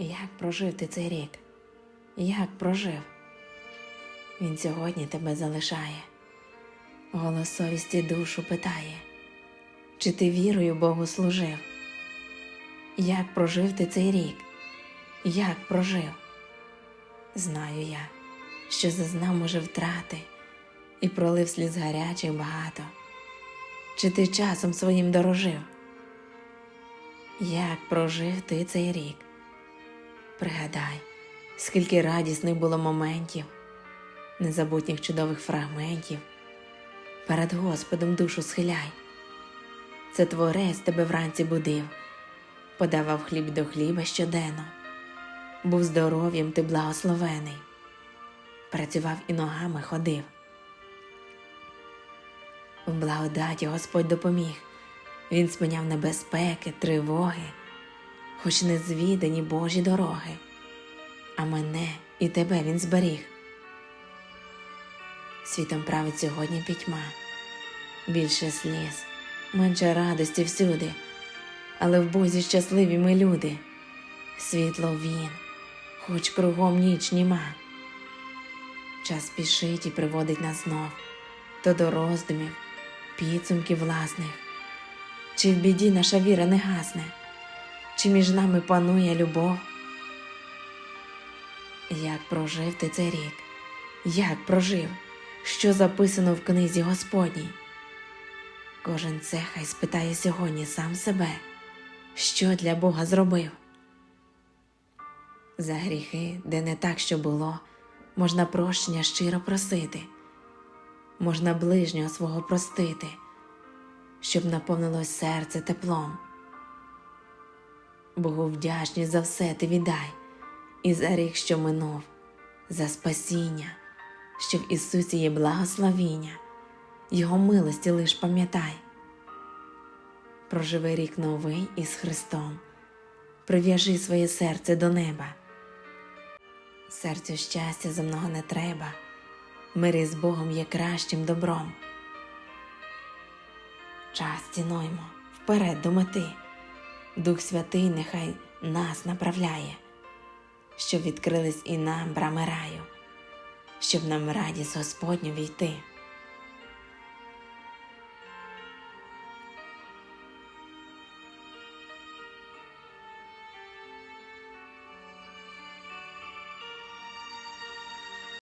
Як прожив ти цей рік? Як прожив? Він сьогодні тебе залишає, голос совісті душу питає, чи ти вірою Богу служив? Як прожив ти цей рік? Як прожив? Знаю я, що зазнав, може, втрати, і пролив сліз гарячих багато. Чи ти часом своїм дорожив? Як прожив ти цей рік? Пригадай, скільки радісних було моментів, незабутніх чудових фрагментів. Перед Господом душу схиляй. Це творець тебе вранці будив, подавав хліб до хліба щоденно, був здоров'ям ти благословений, працював і ногами ходив. В благодаті Господь допоміг, Він спиняв небезпеки, тривоги, хоч не звідані Божі дороги, а мене і тебе Він зберіг. Світом править сьогодні пітьма, більше сліз, менше радості всюди, але в Бозі щасливі ми люди. Світло він, хоч кругом ніч німа. Час спішить і приводить нас знов то до роздумів, підсумків власних. Чи в біді наша віра не гасне, чи між нами панує любов? Як прожив ти цей рік? Як прожив? Що записано в книзі Господній? Кожен це хай спитає сьогодні сам себе, що для Бога зробив. За гріхи, де не так, що було, можна прощення щиро просити, можна ближнього свого простити, щоб наповнилось серце теплом. Богу вдячність за все ти віддай, і за рік, що минув, за спасіння, що в Ісусі є благословіння, Його милості лиш пам'ятай. Проживи рік новий із Христом, прив'яжи своє серце до неба. Серцю щастя земного не треба, мир із Богом є кращим добром. Час цінуймо вперед до мети, Дух Святий нехай нас направляє, щоб відкрились і нам брами раю, щоб нам радість Господню війти.